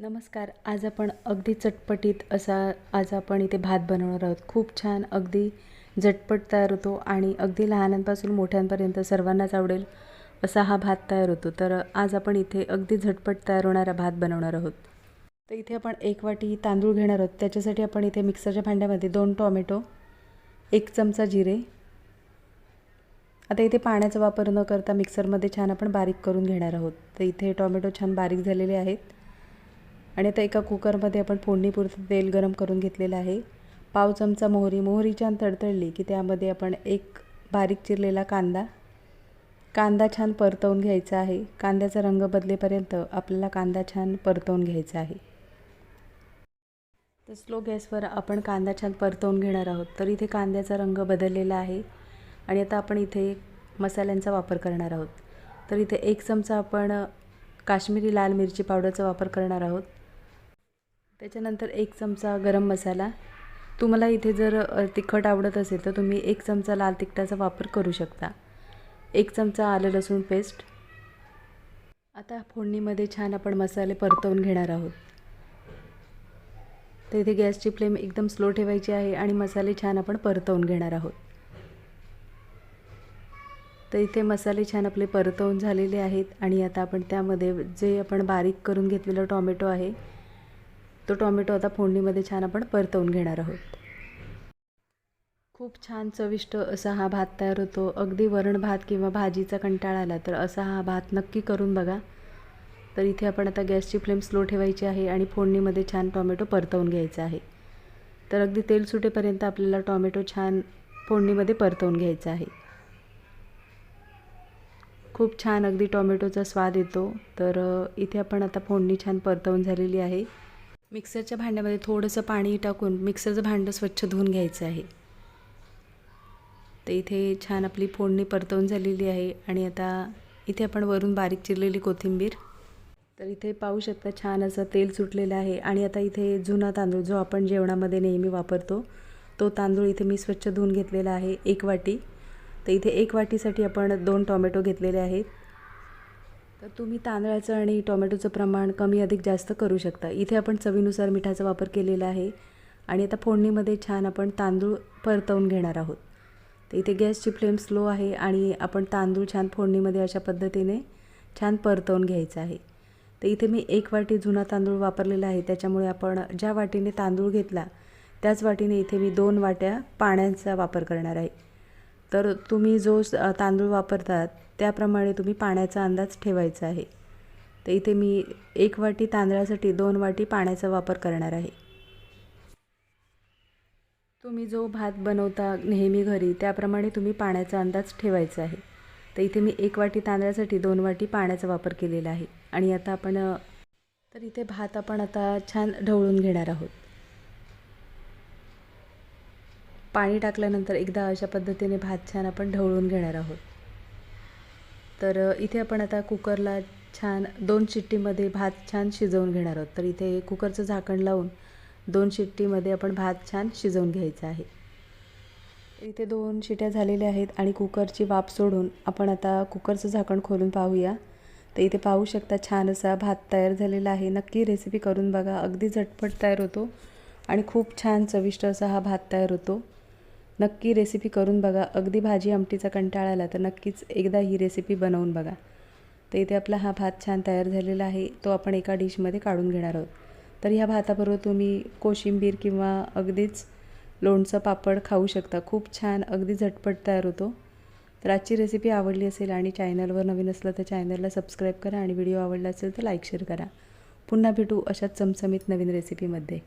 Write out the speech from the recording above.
नमस्कार. आज आपण अगदी चटपटीत असा आज आपण इथे भात बनवणार आहोत. खूप छान अगदी झटपट तयार होतो आणि अगदी लहानांपासून मोठ्यांपर्यंत सर्वांनाच आवडेल असा हा भात तयार होतो. तर आज आपण इथे अगदी झटपट तयार होणारा भात बनवणार आहोत. तर इथे आपण एक वाटी तांदूळ घेणार आहोत. त्याच्यासाठी आपण इथे मिक्सरच्या भांड्यामध्ये दोन टॉमॅटो एक चमचा जिरे. आता इथे पाण्याचा वापर न करता मिक्सरमध्ये छान आपण बारीक करून घेणार आहोत. तर इथे टॉमॅटो छान बारीक झालेले आहेत. आणि आता एका कुकरमध्ये आपण फोडणीपुरतं तेल गरम करून घेतलेलं आहे. पाव चमचा मोहरी मोहरी छान तडतडली की त्यामध्ये आपण एक बारीक चिरलेला कांदा. कांदा छान परतवून घ्यायचा आहे. कांद्याचा रंग बदलेपर्यंत आपल्याला कांदा छान परतवून घ्यायचा आहे. तर स्लो गॅसवर आपण कांदा छान परतवून घेणार आहोत. तर इथे कांद्याचा रंग बदललेला आहे. आणि आता आपण इथे मसाल्यांचा वापर करणार आहोत. तर इथे एक चमचा आपण काश्मीरी लाल मिरची पावडरचा वापर करणार आहोत. त्याच्यानंतर एक चमचा गरम मसाला. तुम्हाला इथे जर तिखट आवडत असेल तर तुम्ही एक चमचा लाल तिखटाचा वापर करू शकता. एक चमचा आलं लसूण पेस्ट. आता फोडणीमध्ये छान आपण मसाले परतवून घेणार आहोत. तर इथे गॅसची फ्लेम एकदम स्लो ठेवायची आहे आणि मसाले छान आपण परतवून घेणार आहोत. तर इथे मसाले छान आपले परतवून झालेले आहेत आणि आता आपण त्यामध्ये जे आपण बारीक करून घेतलेलं टॉमॅटो आहे तो टॉमॅटो आता फोडणीमध्ये छान आपण परतवून घेणार आहोत. खूप छान चविष्ट असा हा भात तयार होतो. अगदी वरण भात किंवा भाजीचा कंटाळा आला तर असा हा भात नक्की करून बघा. तर इथे आपण आता गॅसची फ्लेम स्लो ठेवायची आहे आणि फोडणीमध्ये छान टॉमॅटो परतवून घ्यायचा आहे. तर अगदी तेल सुटेपर्यंत आपल्याला टॉमॅटो छान फोडणीमध्ये परतवून घ्यायचा आहे. खूप छान अगदी टॉमॅटोचा स्वाद येतो. तर इथे आपण आता फोडणी छान परतवून झालेली आहे. मिक्सरच्या भांड्यामध्ये थोडंसं पाणी टाकून मिक्सरचं भांडं स्वच्छ धुवून घ्यायचं आहे. तर इथे छान आपली फोडणी परतवून झालेली आहे आणि आता इथे आपण वरून बारीक चिरलेली कोथिंबीर. तर इथे पाहू शकता छान असं तेल सुटलेलं आहे आणि आता इथे जुना तांदूळ जो आपण जेवणामध्ये नेहमी वापरतो तो तांदूळ इथे मी स्वच्छ धुवून घेतलेला आहे एक वाटी. तर इथे एक वाटीसाठी आपण दोन टॉमॅटो घेतलेले आहेत. तर तुम्ही तांदळाचं आणि टोमॅटोचं प्रमाण कमी अधिक जास्त करू शकता. इथे आपण चवीनुसार मिठाचा वापर केलेला आहे. आणि आता फोडणीमध्ये छान आपण तांदूळ परतवून घेणार आहोत. तर इथे गॅसची फ्लेम स्लो आहे आणि आपण तांदूळ छान फोडणीमध्ये अशा पद्धतीने छान परतवून घ्यायचं आहे. तर इथे मी एक वाटी जुना तांदूळ वापरलेला आहे. त्याच्यामुळे आपण ज्या वाटीने तांदूळ घेतला त्याच वाटीने इथे मी दोन वाट्या पाण्याचा वापर करणार आहे. तर तुम्ही जो स- तांदूळ वापरतात त्याप्रमाणे तुम्ही पाण्याचा अंदाज ठेवायचा आहे. तर इथे मी एक वाटी तांदळासाठी दोन वाटी पाण्याचा वापर करणार आहे. तुम्ही जो भात बनवता नेहमी घरी त्याप्रमाणे तुम्ही पाण्याचा अंदाज ठेवायचा आहे. तर इथे मी एक वाटी तांदळासाठी दोन वाटी पाण्याचा वापर केलेला आहे. आणि आता आपण तर इथे भात आपण आता छान ढवळून घेणार आहोत. पाणी टाकल्यानंतर एकदा अशा पद्धतीने भात छान आपण ढवळून घेणार आहोत. तर इथे आपण आता कुकरला छान दोन शिट्टीमध्ये भात छान शिजवून घेणार आहोत. तर इथे कुकरचं झाकण लावून दोन शिट्टीमध्ये आपण भात छान शिजवून घ्यायचा आहे. इथे दोन शिट्या झालेल्या आहेत आणि कुकरची वाफ सोडून आपण आता कुकरचं झाकण खोलून पाहूया. तर इथे पाहू शकता छान असा भात तयार झालेला आहे. नक्की रेसिपी करून बघा. अगदी झटपट तयार होतो आणि खूप छान चविष्ट असा हा भात तयार होतो. नक्की रेसिपी करून बघा. अगदी भाजी आमटीचा कंटाळा आला तर नक्कीच एकदा ही रेसिपी बनवून बघा. तर इथे आपला हा भात छान तयार झालेला आहे. तो आपण एका डिशमध्ये काढून घेणार आहोत. तर ह्या भाताबरोबर तुम्ही कोशिंबीर किंवा अगदीच लोणचं पापड खाऊ शकता. खूप छान अगदी झटपट तयार होतो. तर आजची रेसिपी आवडली असेल आणि चॅनलवर नवीन असलं तर चॅनलला सबस्क्राईब करा आणि व्हिडिओ आवडला असेल तर लाईक शेअर करा. पुन्हा भेटू अशाच चमचमीत नवीन रेसिपीमध्ये